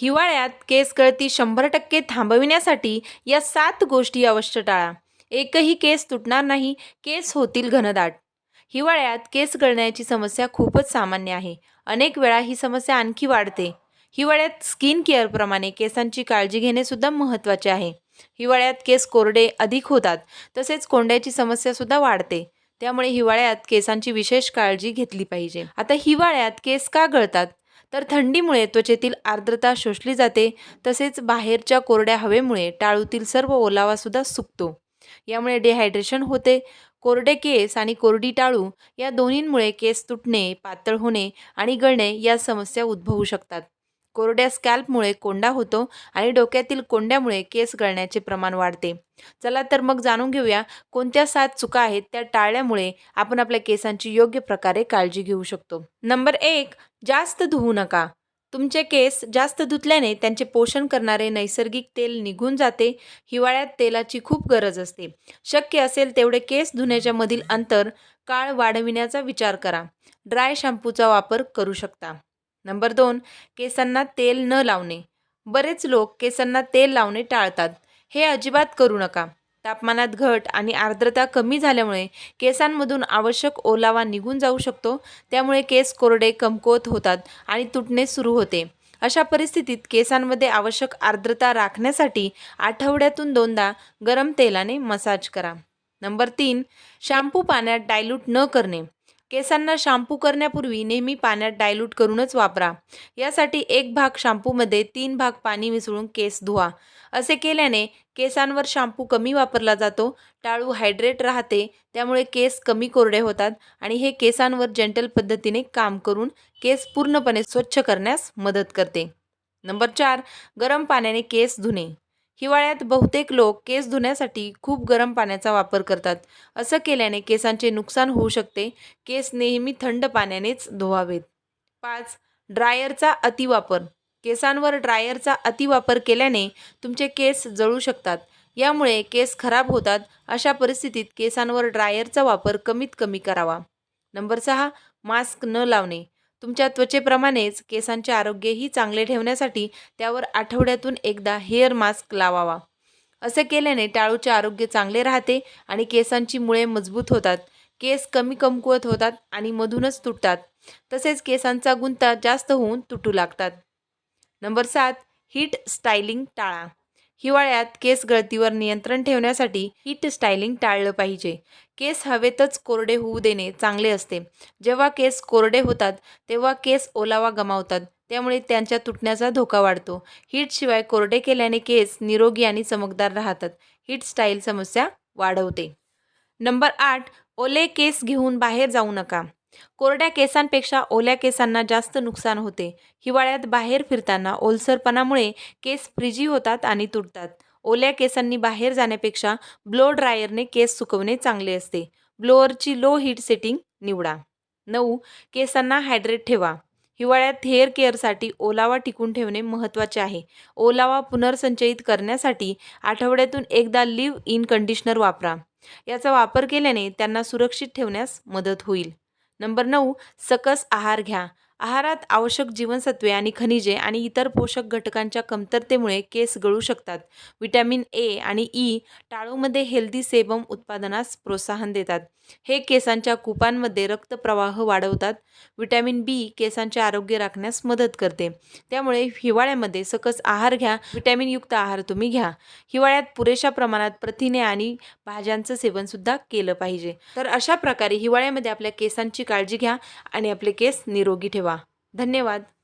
हिवाळ्यात केस गळती शंभर टक्के थांबविण्यासाठी या सात गोष्टी अवश्य टाळा. एकही केस तुटणार नाही केस होतील घनदाट. हिवाळ्यात केस गळण्याची समस्या खूपच सामान्य आहे. अनेक वेळा ही समस्या आणखी वाढते. हिवाळ्यात स्किन केअरप्रमाणे केसांची काळजी घेणे सुद्धा महत्त्वाचे आहे. हिवाळ्यात केस कोरडे अधिक होतात तसेच कोंड्याची समस्यासुद्धा वाढते. त्यामुळे हिवाळ्यात केसांची विशेष काळजी घेतली पाहिजे. आता हिवाळ्यात केस का गळतात? तर थंडीमुळे त्वचेतील आर्द्रता शोषली जाते तसेच बाहेरच्या कोरड्या हवेमुळे टाळूतील सर्व ओलावासुद्धा सुकतो. यामुळे डिहायड्रेशन होते. कोरडे केस आणि कोरडी टाळू या दोन्हींमुळे केस तुटणे पातळ होणे आणि गळणे या समस्या उद्भवू शकतात. कोरड्या स्कॅल्पमुळे कोंडा होतो आणि डोक्यातील कोंड्यामुळे केस गळण्याचे प्रमाण वाढते. चला तर मग जाणून घेऊया कोणत्या सात चुका आहेत त्या टाळल्यामुळे आपण आपल्या केसांची योग्य प्रकारे काळजी घेऊ शकतो. नंबर एक जास्त धुवू नका. तुमचे केस जास्त धुतल्याने त्यांचे पोषण करणारे नैसर्गिक तेल निघून जाते हिवाळ्यात तेलाची खूप गरज असते. शक्य असेल तेवढे केस धुण्याच्या मधील अंतर काळ वाढविण्याचा विचार करा. ड्राय शॅम्पूचा वापर करू शकता. नंबर दोन केसांना तेल न लावणे. बरेच लोक केसांना तेल लावणे टाळतात. हे अजिबात करू नका. तापमानात घट आणि आर्द्रता कमी झाल्यामुळे केसांमधून आवश्यक ओलावा निघून जाऊ शकतो. त्यामुळे केस कोरडे कमकुवत होतात आणि तुटणे सुरू होते. अशा परिस्थितीत केसांमध्ये आवश्यक आर्द्रता राखण्यासाठी आठवड्यातून दोनदा गरम तेलाने मसाज करा. नंबर तीन शॅम्पू पाण्यात डायल्यूट न करणे. केसांना शॅम्पू करण्यापूर्वी नेहमी पाण्यात डायल्यूट करूनच वापरा. यासाठी एक भाग शॅम्पूमध्ये तीन भाग पाणी मिसळून केस धुवा. असे केल्याने केसांवर शॅम्पू कमी वापरला जातो टाळू हायड्रेट राहते त्यामुळे केस कमी कोरडे होतात आणि हे केसांवर जेंटल पद्धतीने काम करून केस पूर्णपणे स्वच्छ करण्यास मदत करते. नंबर चार गरम पाण्याने केस धुणे. हिवाळ्यात बहुतेक लोक केस धुण्यासाठी खूप गरम पाण्याचा वापर करतात. असं केल्याने केसांचे नुकसान होऊ शकते. केस नेहमी थंड पाण्यानेच धुवावेत. पाच ड्रायरचा अतिवापर. केसांवर ड्रायरचा अतिवापर केल्याने तुमचे केस जळू शकतात. यामुळे केस खराब होतात. अशा परिस्थितीत केसांवर ड्रायरचा वापर कमीत कमी करावा. नंबर सहा मास्क न लावणे. तुमच्या त्वचेप्रमाणेच केसांचे आरोग्यही चांगले ठेवण्यासाठी त्यावर आठवड्यातून एकदा हेअर मास्क लावावा. असे केल्याने टाळूचे आरोग्य चांगले राहते आणि केसांची मुळे मजबूत होतात. केस कमी कमकुवत होतात आणि मधूनच तुटतात. तसेच केसांचा गुंता जास्त होऊन तुटू लागतात. नंबर सात हीट स्टायलिंग टाळा. हिवाळ्यात केस गळतीवर नियंत्रण ठेवण्यासाठी हीट स्टायलिंग टाळलं पाहिजे. केस हवेतच कोरडे होऊ देणे चांगले असते. जेव्हा केस कोरडे होतात तेव्हा केस ओलावा गमावतात. त्यामुळे त्यांच्या तुटण्याचा धोका वाढतो. हीटशिवाय कोरडे केल्याने केस निरोगी आणि चमकदार राहतात. हीट स्टाईल समस्या वाढवते. नंबर आठ ओले केस घेऊन बाहेर जाऊ नका. कोरड्या केसांपेक्षा ओल्या केसांना जास्त नुकसान होते. हिवाळ्यात बाहेर फिरताना ओलसरपणामुळे केस फ्रिजी होतात आणि तुटतात. ओल्या केसांनी बाहेर जाण्यापेक्षा ब्लो ड्रायरने केस सुकवणे चांगले असते. ब्लोअरची लो हीट सेटिंग निवडा. नऊ केसांना हायड्रेट ठेवा. हिवाळ्यात हेअर केअरसाठी ओलावा टिकून ठेवणे महत्त्वाचे आहे. ओलावा पुनर्संचयित करण्यासाठी आठवड्यातून एकदा लिव्ह इन कंडिशनर वापरा. याचा वापर केल्याने त्यांना सुरक्षित ठेवण्यास मदत होईल. नंबर नऊ सकस आहार घ्या. आहारात आवश्यक जीवनसत्वे आणि खनिजे आणि इतर पोषक घटकांच्या कमतरतेमुळे केस गळू शकतात. विटॅमिन ए आणि ई टाळूमध्ये हेल्दी सेबम उत्पादनास प्रोत्साहन देतात. हे केसांच्या कुपांमध्ये रक्तप्रवाह वाढवतात. विटॅमिन बी केसांचे आरोग्य राखण्यास मदत करते. त्यामुळे हिवाळ्यामध्ये सकस आहार घ्या. विटॅमिनयुक्त आहार तुम्ही घ्या. हिवाळ्यात पुरेशा प्रमाणात प्रथिने आणि भाज्यांचं सेवनसुद्धा केलं पाहिजे. तर अशा प्रकारे हिवाळ्यामध्ये आपल्या केसांची काळजी घ्या आणि आपले केस निरोगी ठेवा. धन्यवाद.